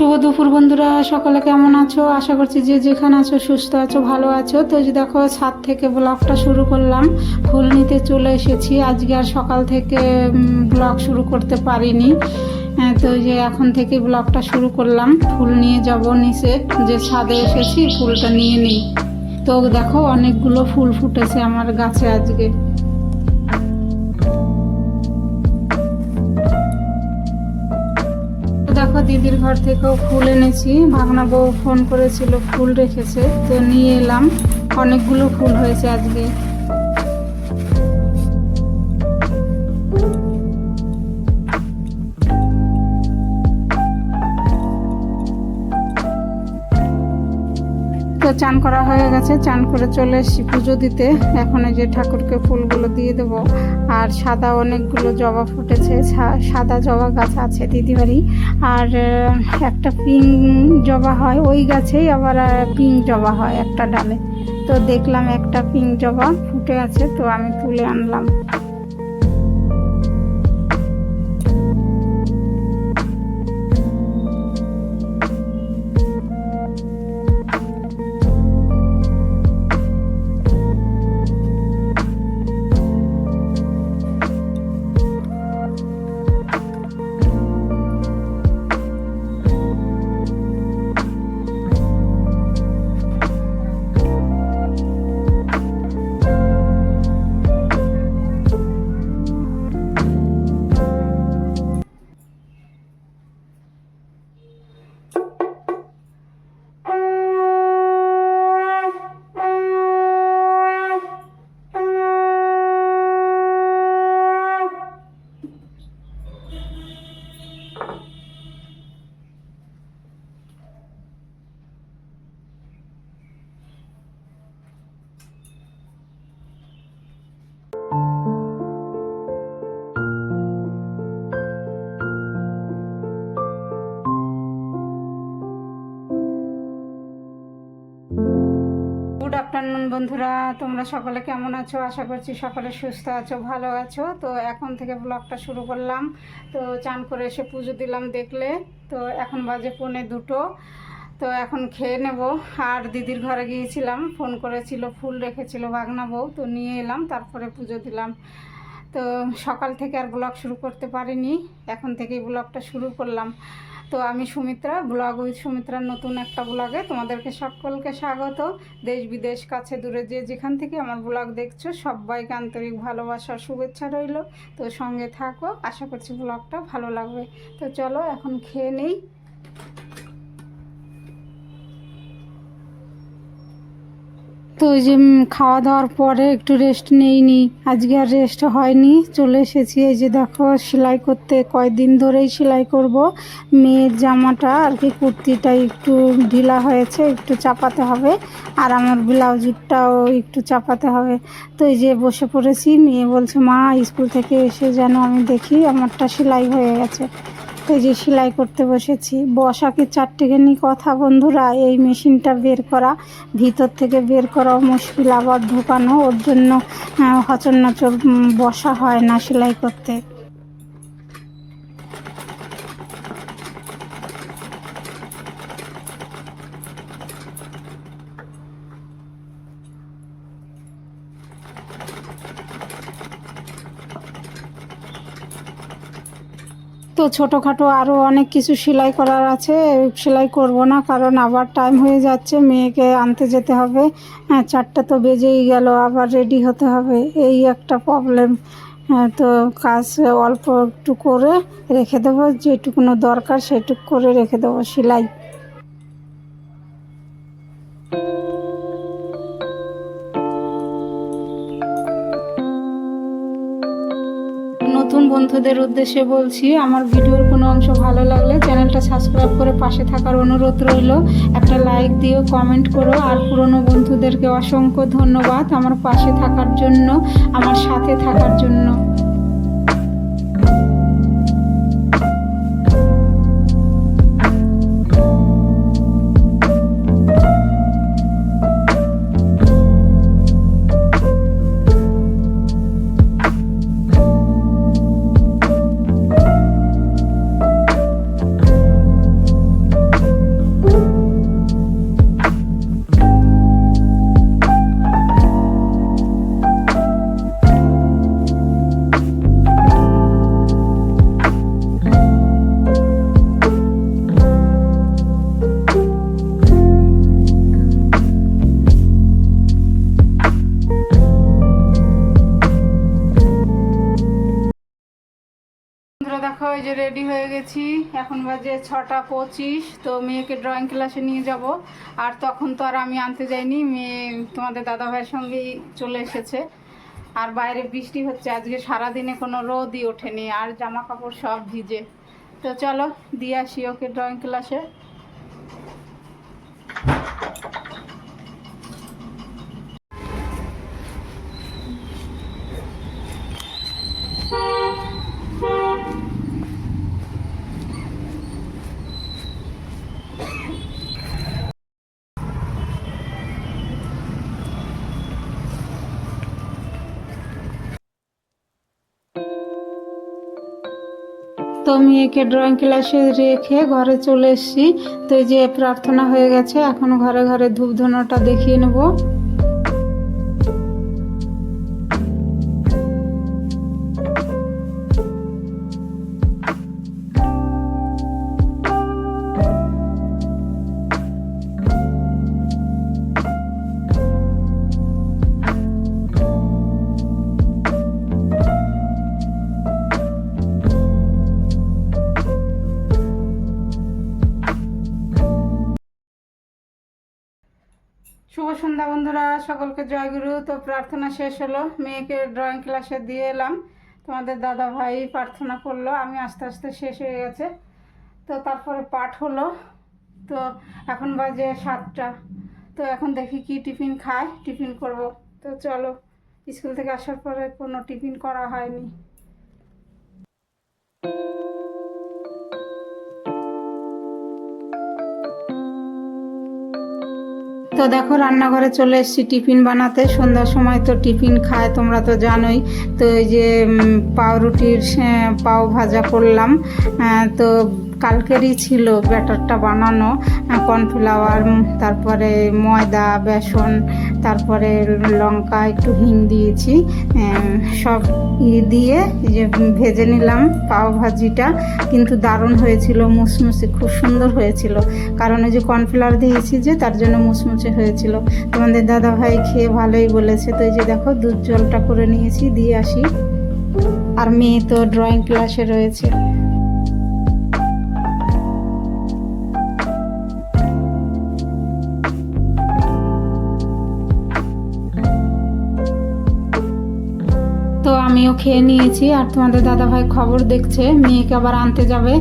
শুভ দুপুর বন্ধুরা, সকালে কেমন আছো? আশা করছি যে যেখানে আছো সুস্থ আছো, ভালো আছো। তো যে দেখো, ছাদ থেকে ব্লগটা শুরু করলাম। ফুল নিতে চলে এসেছি। আজকে আর সকাল থেকে ব্লগ শুরু করতে পারিনি। তো যে এখন থেকে ব্লগটা শুরু করলাম। ফুল নিয়ে যাব নিচে। যে ছাদে এসেছি, ফুলটা নিয়ে নিই। তো দেখো, অনেকগুলো ফুল ফুটেছে আমার গাছে আজকে। দেখো দিদির ঘর থেকেও ফুল এনেছি। ভাগনা বউ ফোন করেছিল, ফুল রেখেছে। তো নিয়ে এলাম। অনেকগুলো ফুল হয়েছে আজকে। চান করা হয়ে গেছে। চান করে চলে এসেছি পুজো দিতে। এখন এই যে ঠাকুরকে ফুলগুলো দিয়ে দেবো। আর সাদা অনেকগুলো জবা ফুটেছে। সাদা জবা গাছ আছে দিদি বাড়ি আর একটা পিঙ্ক জবা হয়, ওই গাছেই আবার পিঙ্ক জবা হয় একটা ডালে। তো দেখলাম একটা পিঙ্ক জবা ফুটে আছে, তো আমি তুলে আনলাম। বন্ধুরা, তোমরা সকলে কেমন আছো? আশা করছি সকলে সুস্থ আছো, ভালো আছো। তো এখন থেকে ব্লগটা শুরু করলাম। তো চান করে এসে পুজো দিলাম দেখলে। তো এখন বাজে পৌনে দুটো। তো এখন খেয়ে নেব। আর দিদির ঘরে গিয়েছিলাম, ফোন করেছিল, ফুল রেখেছিল বাগনা বউ। তো নিয়ে এলাম, তারপরে পুজো দিলাম। তো সকাল থেকে আর ব্লগ শুরু করতে পারিনি। এখন থেকেই ব্লগটা শুরু করলাম। তো আমি সুমিত্রা ব্লগ উইথ সুমিত্রার নতুন একটা ব্লগে তোমাদেরকে সকলকে স্বাগত। দেশ বিদেশ, কাছে দূরে যে যেখান থেকে আমার ব্লগ দেখছ, সবাইকে আন্তরিক ভালোবাসা, শুভেচ্ছা রইল। তো সঙ্গে থাকো, আশা করছি ব্লগটা ভালো লাগবে। তো চলো, এখন খেয়ে নেই। তো ওই যে খাওয়া দাওয়ার পরে একটু রেস্ট নেইনি। আজকে আর রেস্ট হয়নি, চলে এসেছি। এই যে দেখো, সেলাই করতে কয়দিন ধরেই সেলাই করব। মেয়ের জামাটা আর কি, কুর্তিটা একটু ঢিলা হয়েছে, একটু চাপাতে হবে। আর আমার ব্লাউজটাও একটু চাপাতে হবে। তো এই যে বসে পড়েছি, মেয়ে বলছে, মা, স্কুল থেকে এসে যেন আমি দেখি, আমারটা সেলাই হয়ে গেছে। এই যে সেলাই করতে বসেছি, বসাকে চারটে চারটেখানি কথা বন্ধুরা, এই মেশিনটা বের করা, ভিতর থেকে বের করাও মুশকিল, আবার ঢোকানো, ওর জন্য হচন্নচর নাচর বসা হয় না সেলাই করতে। তো ছোটোখাটো আরও অনেক কিছু সেলাই করার আছে, সেলাই করব না, কারণ আবার টাইম হয়ে যাচ্ছে, মেয়েকে আনতে যেতে হবে। হ্যাঁ চারটা তো বেজেই গেল, আবার রেডি হতে হবে, এই একটা প্রবলেম হ্যাঁ তো কাজ অল্প একটু করে রেখে দেবো, যেটুকুনো দরকার সেটুকু করে রেখে দেবো সেলাই। বন্ধুদের উদ্দেশ্যে বলছি, আমার ভিডিওর কোনো অংশ ভালো লাগলে চ্যানেলটা সাবস্ক্রাইব করে পাশে থাকার অনুরোধ রইল। একটা লাইক দিও, কমেন্ট করো, আর পুরনো বন্ধুদেরকে অসংখ্য ধন্যবাদ আমার পাশে থাকার জন্য, আমার সাথে থাকার জন্য। যে রেডি হয়ে গেছি। এখন বাজে ছটা পঁচিশ, তো মেয়েকে ড্রয়িং ক্লাসে নিয়ে যাব। আর তখন তো আর আমি আনতে যাইনি, মেয়ে তোমাদের দাদা ভাইয়ের সঙ্গেই চলে এসেছে। আর বাইরে বৃষ্টি হচ্ছে, আজকে সারাদিনে কোনো রোদই ওঠেনি, আর জামা কাপড় সব ভিজে। তো চলো, দিয়ে আসি ওকে ড্রয়িং ক্লাসে তো মেয়েকে ড্রয়িং ক্লাসে রেখে ঘরে চলে এসেছি। তো এই যে প্রার্থনা হয়ে গেছে, এখন ঘরে ঘরে ধূপ ধুনোটা দেখিয়ে নেব। সন্ধ্যা বন্ধুরা, সকলকে জয়গুরু তো প্রার্থনা শেষ হলো। মেয়েকে ড্রয়িং ক্লাসে দিয়ে এলাম। তোমাদের দাদা ভাই প্রার্থনা করল। আমি আস্তে আস্তে শেষ হয়ে গেছে। তো তারপরে পাঠ হলো। তো এখন বাজে সাতটা। তো এখন দেখি কি টিফিন খায়। টিফিন করব। তো চলো, স্কুল থেকে আসার পরে কোনো টিফিন করা হয়নি। তো দেখো রান্নাঘরে চলে এসেছি টিফিন বানাতে। সন্ধ্যার সময় তো টিফিন খায়, তোমরা তো জানোই। তো এই যে পাউরুটির পাও ভাজা করলাম। তো কালকেরই ছিল ব্যাটারটা বানানো কর্নফ্লাওয়ার তারপরে ময়দা, বেসন, তারপরে লঙ্কা, একটু হিং দিয়েছি সব ই দিয়ে যে ভেজে নিলাম পাও ভাজিটা, কিন্তু দারুণ হয়েছিল, মুসমুসে খুব সুন্দর হয়েছিল। কারণ ওই যে কর্নফ্লাওয়ার দিয়েছি যে, তার জন্য মুসমুসে হয়েছিল। তোমাদের দাদা ভাই খেয়ে ভালোই বলেছে। তো এই যে দেখো, দুধ জলটা করে নিয়েছি, দিয়ে আসি। আর মেয়ে তো ড্রয়িং ক্লাসে রয়েছে। আমিও খেয়ে নিয়েছি আর তোমাদের দাদাভাই খবর দেখছে। মেয়েকে আবার আনতে যাবে।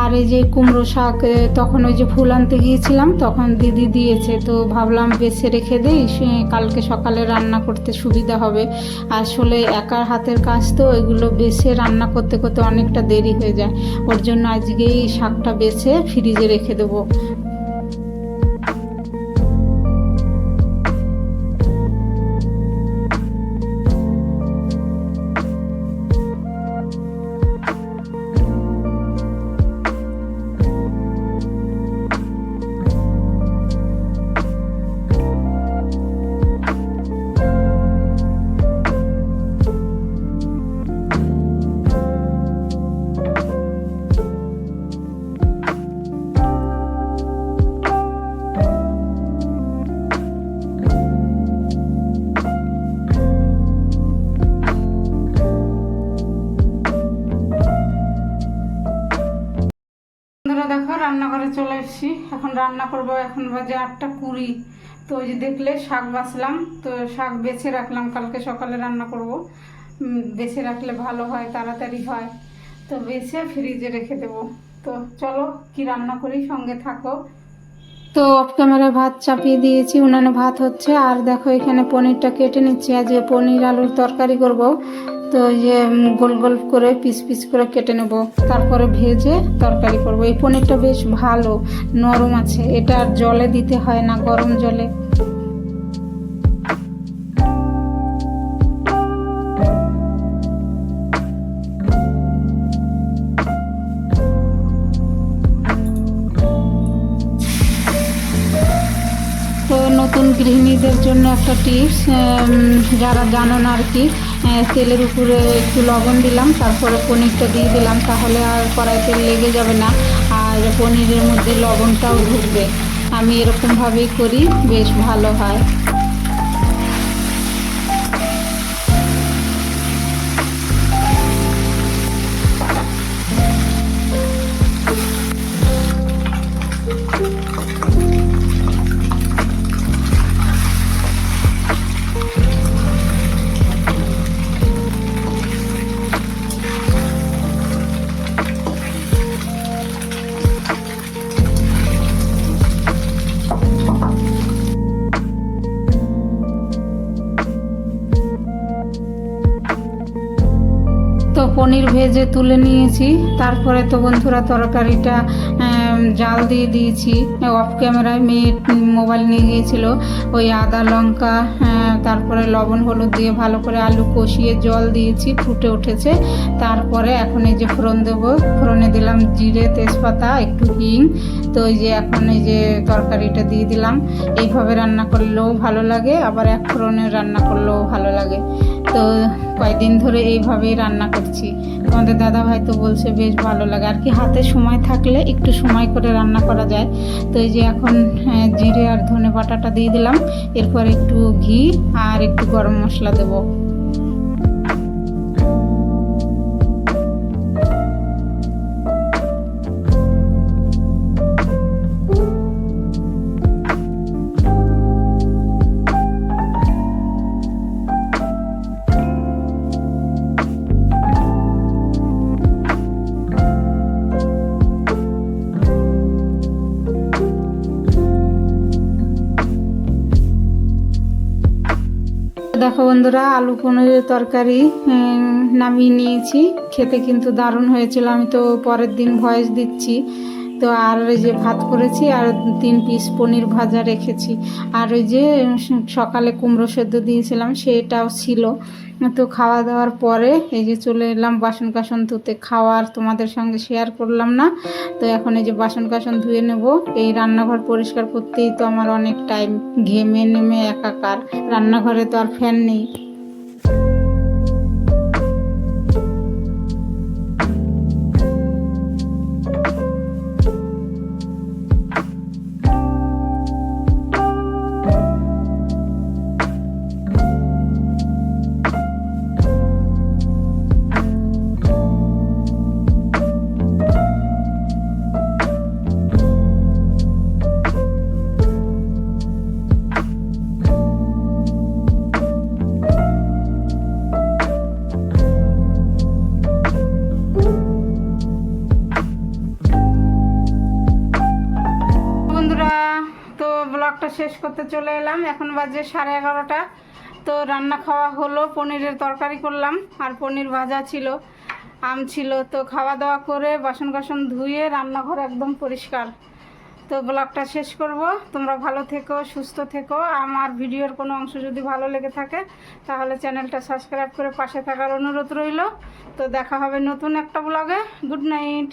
আর এই যে কুমড়ো শাক তখন ওই যে ফুল আনতে গিয়েছিলাম, তখন দিদি দিয়েছে। তো ভাবলাম বেছে রেখে দেই কালকে সকালে রান্না করতে সুবিধা হবে। আসলে একার হাতের কাজ তো, এগুলো বেছে রান্না করতে করতে অনেকটা দেরি হয়ে যায়। ওর জন্য আজকেই শাকটা বেছে ফ্রিজে রেখে দেবো। রান্নাঘরে চলে এসেছি। এখন রান্না করব এখন বাজে আটটা কুড়ি। তো ওই যে দেখলে শাক বাছলাম, তো শাক বেছে রাখলাম, কালকে সকালে রান্না করব। বেছে রাখলে ভালো হয়, তাড়াতাড়ি হয়। তো বেছে ফ্রিজে রেখে দেবো। তো চলো কি রান্না করি, সঙ্গে থাকো। তো অফ ক্যামেরায় ভাত চাপিয়ে দিয়েছি, উনানে ভাত হচ্ছে। আর দেখো এখানে পনিরটা কেটে নিচ্ছি। আজকে পনির আলুর তরকারি করব। তো এই যে গোল গোল করে পিস পিস করে কেটে নেব। তারপরে ভেজে তরকারি করব। এই পনিরটা বেশ ভালো, নরম আছে। এটা আর জলে দিতে হয় না, গরম জলে। নতুন গৃহিণীদের জন্য একটা টিপস যারা জানো না আর কি তেলের উপরে একটু লবণ দিলাম, তারপরে পনিরটা দিয়ে দিলাম, তাহলে আর কড়াইতে লেগে যাবে না, আর পনিরের মধ্যে লবণটাও ঢুকবে। আমি এরকমভাবেই করি, বেশ ভালো হয়। পনির ভেজে তুলে নিয়েছি। তারপরে তো বন্ধুরা তরকারিটা জাল দিয়ে দিয়েছি। অফ ক্যামেরায় মেয়ে মোবাইল নিয়ে গিয়েছিল। ওই আদা লঙ্কা আহ, তারপরে লবণ হলুদ দিয়ে ভালো করে আলু কষিয়ে জল দিয়েছি ফুটে উঠেছে। তারপরে এখন এই যে ফোড়ন দেবো। ফোড়নে দিলাম জিরে তেজপাতা একটু হিং। তো এই যে এখন এই যে তরকারিটা দিয়ে দিলাম। এইভাবে রান্না করলেও ভালো লাগে আবার এক ফোড়নে রান্না করলেও ভালো লাগে। তো কয়েকদিন ধরে এইভাবেই রান্না করছি। তোমাদের দাদা ভাই তো বলছে, বেশ ভালো লাগে। আর কি হাতে সময় থাকলে একটু সময় করে রান্না করা যায়। তো এই যে এখন জিরে আর ধনে বাটাটা দিয়ে দিলাম। এরপর একটু ঘি আর একটু গরম মশলা দেবো। দেখো বন্ধুরা, আলু পনিরের তরকারি নামিয়ে নিয়েছি। খেতে কিন্তু দারুণ হয়েছিল, আমি তো পরের দিন ভয়েস দিচ্ছি। তো আর ওই যে ভাত করেছি আর তিন পিস পনির ভাজা রেখেছি। আর ওই যে সকালে কুমড়ো সেদ্ধ দিয়েছিলাম সেটাও ছিল। তো খাওয়া দাওয়ার পরে এই যে চলে এলাম বাসন কাসন ধুতে খাওয়ার তোমাদের সঙ্গে শেয়ার করলাম না। তো এখন এই যে বাসন কাসন ধুয়ে নেব। এই রান্নাঘর পরিষ্কার করতেই তো আমার অনেক টাইম ঘেমে নেমে একাকার। রান্নাঘরে তো আর ফ্যান নেই। এখন বাজে সাড়ে এগারোটা। তো রান্না খাওয়া হলো, পনিরের তরকারি করলাম, আর পনির ভাজা ছিল, আম ছিল। তো খাওয়া দাওয়া করে বাসন কাসন ধুয়ে রান্নাঘর একদম পরিষ্কার। তো ব্লগটা শেষ করব। তোমরা ভালো থেকো, সুস্থ থেকো। আমার ভিডিওর কোনো অংশ যদি ভালো লেগে থাকে, তাহলে চ্যানেলটা সাবস্ক্রাইব করে পাশে থাকার অনুরোধ রইল। তো দেখা হবে নতুন একটা ব্লগে। Good night.